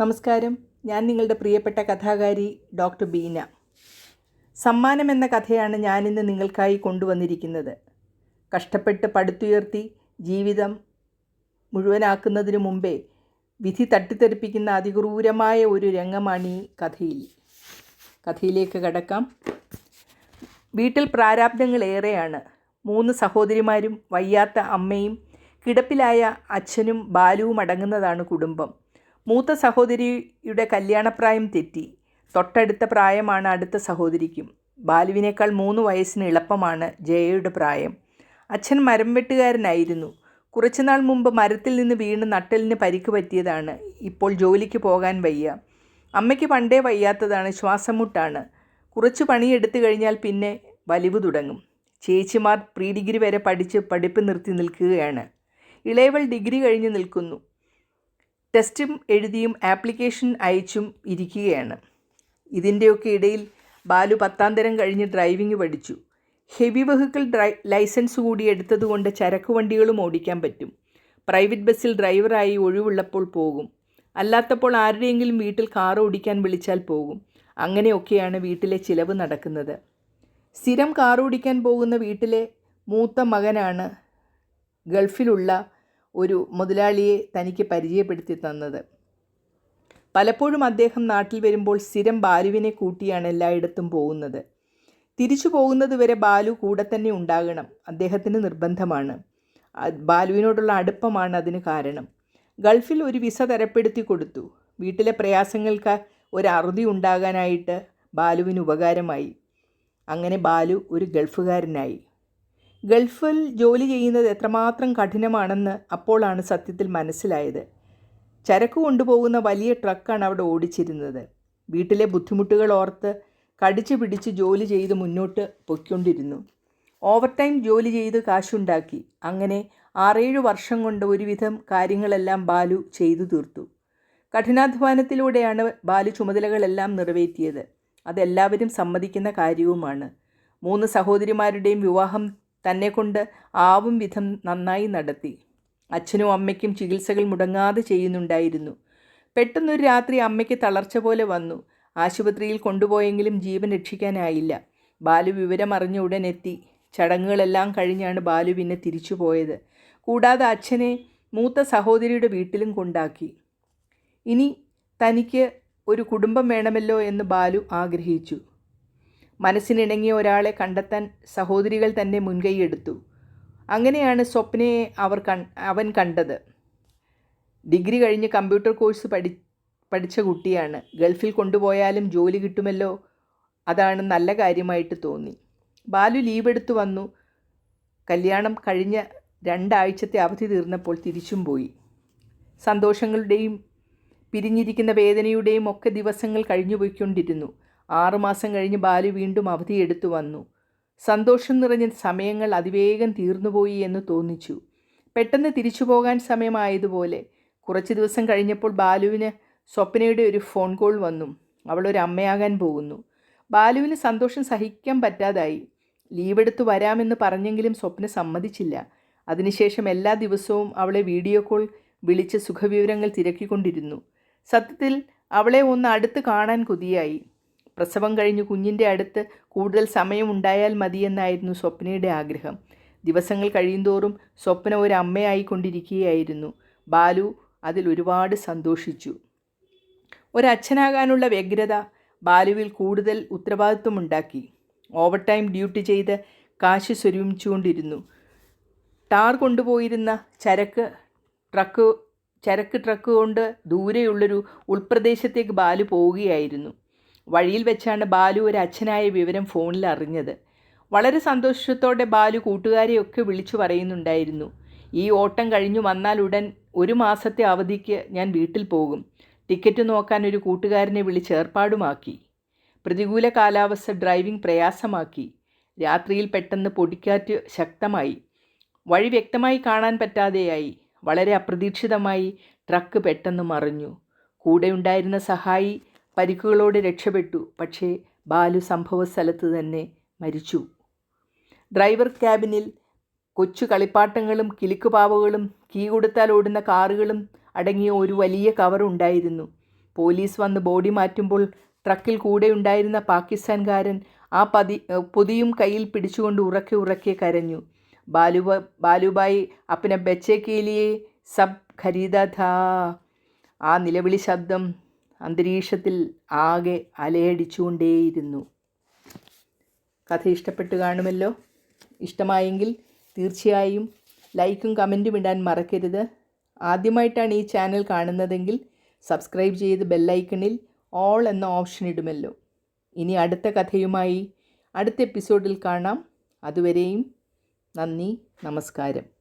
നമസ്കാരം. ഞാൻ നിങ്ങളുടെ പ്രിയപ്പെട്ട കഥാകാരി ഡോക്ടർ ബീന. സമ്മാനം എന്ന കഥയാണ് ഞാനിന്ന് നിങ്ങൾക്കായി കൊണ്ടുവന്നിരിക്കുന്നത്. കഷ്ടപ്പെട്ട് പടുത്തുയർത്തി ജീവിതം മുഴുവനാക്കുന്നതിനു മുമ്പേ വിധി തട്ടിത്തെറിപ്പിക്കുന്ന അതിക്രൂരമായ ഒരു രംഗമാണ് ഈ കഥയിൽ. കഥയിലേക്ക് കടക്കാം. വീട്ടിൽ പ്രാരാബ്ദങ്ങൾ ഏറെയാണ്. മൂന്ന് സഹോദരിമാരും വയ്യാത്ത അമ്മയും കിടപ്പിലായ അച്ഛനും ബാലുവും അടങ്ങുന്നതാണ് കുടുംബം. മൂത്ത സഹോദരിയുടെ കല്യാണപ്രായം തെറ്റി. തൊട്ടടുത്ത പ്രായമാണ് അടുത്ത സഹോദരിക്കും. ബാലുവിനേക്കാൾ മൂന്ന് വയസ്സിന് എളുപ്പമാണ് ജയയുടെ പ്രായം. അച്ഛൻ മരം വെട്ടുകാരനായിരുന്നു. കുറച്ചുനാൾ മുമ്പ് മരത്തിൽ നിന്ന് വീണ് നട്ടലിന് പരിക്ക് പറ്റിയതാണ്. ഇപ്പോൾ ജോലിക്ക് പോകാൻ വയ്യ. അമ്മയ്ക്ക് പണ്ടേ വയ്യാത്തതാണ് ശ്വാസമുട്ടാണ്. കുറച്ച് പണിയെടുത്തു കഴിഞ്ഞാൽ പിന്നെ വലിവ് തുടങ്ങും. ചേച്ചിമാർ പ്രീ ഡിഗ്രി വരെ പഠിച്ച് പഠിപ്പ് നിർത്തി നിൽക്കുകയാണ്. ഇളയവൾ ഡിഗ്രി കഴിഞ്ഞ് നിൽക്കുന്നു. ടെസ്റ്റും എഴുതിയും ആപ്ലിക്കേഷൻ അയച്ചും ഇരിക്കുകയാണ്. ഇതിന്റെയൊക്കെ ഇടയിൽ ബാലു പത്താം തരം കഴിഞ്ഞ് ഡ്രൈവിംഗ് പഠിച്ചു. ഹെവി വെഹിക്കിൾ ഡ്രൈ ലൈസൻസ് കൂടി എടുത്തതുകൊണ്ട് ചരക്ക് വണ്ടികളും ഓടിക്കാൻ പറ്റും. പ്രൈവറ്റ് ബസ്സിൽ ഡ്രൈവറായി ഒഴിവുള്ളപ്പോൾ പോകും. അല്ലാത്തപ്പോൾ ആരുടെയെങ്കിലും വീട്ടിൽ കാർ ഓടിക്കാൻ വിളിച്ചാൽ പോകും. അങ്ങനെയൊക്കെയാണ് വീട്ടിലെ ചിലവ് നടക്കുന്നത്. സ്ഥിരം കാർ ഓടിക്കാൻ പോകുന്ന വീട്ടിലെ മൂത്ത മകനാണ് ഗൾഫിലുള്ള ഒരു മുതലാളിയെ തനിക്ക് പരിചയപ്പെടുത്തി തന്നത്. പലപ്പോഴും അദ്ദേഹം നാട്ടിൽ വരുമ്പോൾ സ്ഥിരം ബാലുവിനെ കൂട്ടിയാണ് എല്ലായിടത്തും പോകുന്നത്. തിരിച്ചു പോകുന്നത് വരെ ബാലു കൂടെ തന്നെ ഉണ്ടാകണം. അദ്ദേഹത്തിന് നിർബന്ധമാണ്. ബാലുവിനോടുള്ള അടുപ്പമാണ് അതിന് കാരണം. ഗൾഫിൽ ഒരു വിസ തരപ്പെടുത്തി കൊടുത്തു. വീട്ടിലെ പ്രയാസങ്ങൾക്ക് ഒരു അറുതി ഉണ്ടാകാനായിട്ട് ബാലുവിന് ഉപകാരമായി. അങ്ങനെ ബാലു ഒരു ഗൾഫുകാരനായി. ഗൾഫിൽ ജോലി ചെയ്യുന്നത് എത്രമാത്രം കഠിനമാണെന്ന് അപ്പോഴാണ് സത്യത്തിൽ മനസ്സിലായത്. ചരക്ക് കൊണ്ടുപോകുന്ന വലിയ ട്രക്കാണ് അവിടെ ഓടിച്ചിരുന്നത്. വീട്ടിലെ ബുദ്ധിമുട്ടുകൾ ഓർത്ത് കടിച്ചു പിടിച്ച് ജോലി ചെയ്ത് മുന്നോട്ട് പൊയ്ക്കൊണ്ടിരുന്നു. ഓവർ ടൈം ജോലി ചെയ്ത് കാശുണ്ടാക്കി. അങ്ങനെ ആറേഴ് വർഷം കൊണ്ട് ഒരുവിധം കാര്യങ്ങളെല്ലാം ബാലു ചെയ്തു തീർത്തു. കഠിനാധ്വാനത്തിലൂടെയാണ് ബാലു ചുമതലകളെല്ലാം നിറവേറ്റിയത്. അതെല്ലാവരും സമ്മതിക്കുന്ന കാര്യവുമാണ്. മൂന്ന് സഹോദരിമാരുടെയും വിവാഹം തന്നെക്കൊണ്ട് ആവും വിധം നന്നായി നടത്തി. അച്ഛനും അമ്മയ്ക്കും ചികിത്സകൾ മുടങ്ങാതെ ചെയ്യുന്നുണ്ടായിരുന്നു. പെട്ടെന്നൊരു രാത്രി അമ്മയ്ക്ക് തളർച്ച പോലെ വന്നു. ആശുപത്രിയിൽ കൊണ്ടുപോയെങ്കിലും ജീവൻ രക്ഷിക്കാനായില്ല. ബാലു വിവരം അറിഞ്ഞ ഉടൻ എത്തി. ചടങ്ങുകളെല്ലാം കഴിഞ്ഞാണ് ബാലു പിന്നെ തിരിച്ചു പോയത്. കൂടാതെ അച്ഛനെ മൂത്ത സഹോദരിയുടെ വീട്ടിലും കൊണ്ടാക്കി. ഇനി തനിക്ക് ഒരു കുടുംബം വേണമല്ലോ എന്ന് ബാലു ആഗ്രഹിച്ചു. മനസ്സിനിണങ്ങിയ ഒരാളെ കണ്ടെത്താൻ സഹോദരികൾ തന്നെ മുൻകൈയെടുത്തു അങ്ങനെയാണ് സ്വപ്നയെ അവർ അവൻ കണ്ടത്. ഡിഗ്രി കഴിഞ്ഞ് കമ്പ്യൂട്ടർ കോഴ്സ് പഠി പഠിച്ച കുട്ടിയാണ്. ഗൾഫിൽ കൊണ്ടുപോയാലും ജോലി കിട്ടുമല്ലോ? അതാണ് നല്ല കാര്യമായിട്ട് തോന്നി. ബാലു ലീവ് വന്നു. കല്യാണം കഴിഞ്ഞ രണ്ടാഴ്ചത്തെ അവധി തീർന്നപ്പോൾ തിരിച്ചും പോയി. സന്തോഷങ്ങളുടെയും പിരിഞ്ഞിരിക്കുന്ന വേദനയുടെയും ഒക്കെ ദിവസങ്ങൾ കഴിഞ്ഞു പോയിക്കൊണ്ടിരുന്നു ആറുമാസം കഴിഞ്ഞ് ബാലു വീണ്ടും അവധി അവധിയെടുത്തു വന്നു. സന്തോഷം നിറഞ്ഞ സമയങ്ങൾ അതിവേഗം തീർന്നുപോയി എന്ന് തോന്നിച്ചു. പെട്ടെന്ന് തിരിച്ചു പോകാൻ സമയമായതുപോലെ കുറച്ച് ദിവസം കഴിഞ്ഞപ്പോൾ ബാലുവിന് സ്വപ്നയുടെ ഒരു ഫോൺ കോൾ വന്നു. അവളൊരു അമ്മയാകാൻ പോകുന്നു. ബാലുവിന് സന്തോഷം സഹിക്കാൻ പറ്റാതായി. ലീവെടുത്ത് വരാമെന്ന് പറഞ്ഞെങ്കിലും സ്വപ്ന സമ്മതിച്ചില്ല. അതിനുശേഷം എല്ലാ ദിവസവും അവളെ വീഡിയോ കോൾ വിളിച്ച് സുഖവിവരങ്ങൾ തിരക്കിക്കൊണ്ടിരുന്നു. സത്യത്തിൽ അവളെ ഒന്ന് അടുത്ത് കാണാൻ കൊതിയായി. പ്രസവം കഴിഞ്ഞ് കുഞ്ഞിന്റെ അടുത്ത് കൂടുതൽ സമയമുണ്ടായാൽ മതിയെന്നായിരുന്നു സ്വപ്നയുടെ ആഗ്രഹം. ദിവസങ്ങൾ കഴിയുന്തോറും സ്വപ്ന ഒരു അമ്മയായിക്കൊണ്ടിരിക്കുകയായിരുന്നു. ബാലു അതിൽ ഒരുപാട് സന്തോഷിച്ചു. ഒരച്ഛനാകാനുള്ള വ്യഗ്രത ബാലുവിൽ കൂടുതൽ ഉത്തരവാദിത്വമുണ്ടാക്കി. ഓവർ ടൈം ഡ്യൂട്ടി ചെയ്ത് കാശ് സ്വരൂപിച്ചുകൊണ്ടിരുന്നു. ടാർ കൊണ്ടുപോയിരുന്ന ചരക്ക് ട്രക്ക് ചരക്ക് ട്രക്ക് കൊണ്ട് ദൂരെയുള്ളൊരു ഉൾപ്രദേശത്തേക്ക് ബാലു പോവുകയായിരുന്നു. വഴിയിൽ വെച്ചാണ് ബാലു ഒരു അച്ഛനായ വിവരം ഫോണിൽ അറിഞ്ഞത്. വളരെ സന്തോഷത്തോടെ ബാലു കൂട്ടുകാരെയൊക്കെ വിളിച്ചു പറയുന്നുണ്ടായിരുന്നു. ഈ ഓട്ടം കഴിഞ്ഞു ഉടൻ ഒരു മാസത്തെ അവധിക്ക് ഞാൻ വീട്ടിൽ പോകും. ടിക്കറ്റ് നോക്കാൻ ഒരു കൂട്ടുകാരനെ വിളിച്ച് ഏർപ്പാടുമാക്കി പ്രതികൂല കാലാവസ്ഥ ഡ്രൈവിംഗ് പ്രയാസമാക്കി. രാത്രിയിൽ പെട്ടെന്ന് പൊടിക്കാറ്റ് ശക്തമായി. വഴി വ്യക്തമായി കാണാൻ പറ്റാതെയായി. വളരെ അപ്രതീക്ഷിതമായി ട്രക്ക് പെട്ടെന്ന് മറിഞ്ഞു. കൂടെയുണ്ടായിരുന്ന സഹായി പരിക്കുകളോടെ രക്ഷപ്പെട്ടു. പക്ഷേ ബാലു സംഭവ സ്ഥലത്ത് തന്നെ മരിച്ചു. ഡ്രൈവർ ക്യാബിനിൽ കൊച്ചു കളിപ്പാട്ടങ്ങളും കിലുക്കുപാവകളും കീ കൊടുത്താൽ ഓടുന്ന കാറുകളും അടങ്ങിയ ഒരു വലിയ കവർ ഉണ്ടായിരുന്നു. പോലീസ് വന്ന് ബോഡി മാറ്റുമ്പോൾ ട്രക്കിൽ കൂടെ ഉണ്ടായിരുന്ന പാകിസ്ഥാൻകാരൻ ആ പതി പൊതിയും കയ്യിൽ പിടിച്ചുകൊണ്ട് ഉറക്കെ ഉറക്കെ കരഞ്ഞു. ബാലുബ ബാലുബായി അപ്പനെ ബച്ചേക്കേലിയെ കേലിയെ സബ് ഖരീദ ആ നിലവിളി ശബ്ദം അന്തരീക്ഷത്തിൽ ആകെ അലയടിച്ചുകൊണ്ടേയിരുന്നു. കഥ ഇഷ്ടപ്പെട്ടു കാണുമല്ലോ? ഇഷ്ടമായെങ്കിൽ തീർച്ചയായും ലൈക്കും കമന്റും ഇടാൻ മറക്കരുത്. ആദ്യമായിട്ടാണ് ഈ ചാനൽ കാണുന്നതെങ്കിൽ സബ്സ്ക്രൈബ് ചെയ്ത് ബെല്ലൈക്കണിൽ ഓൾ എന്ന ഓപ്ഷൻ ഇടുമല്ലോ. ഇനി അടുത്ത കഥയുമായി അടുത്ത എപ്പിസോഡിൽ കാണാം. അതുവരെയും നന്ദി നമസ്കാരം.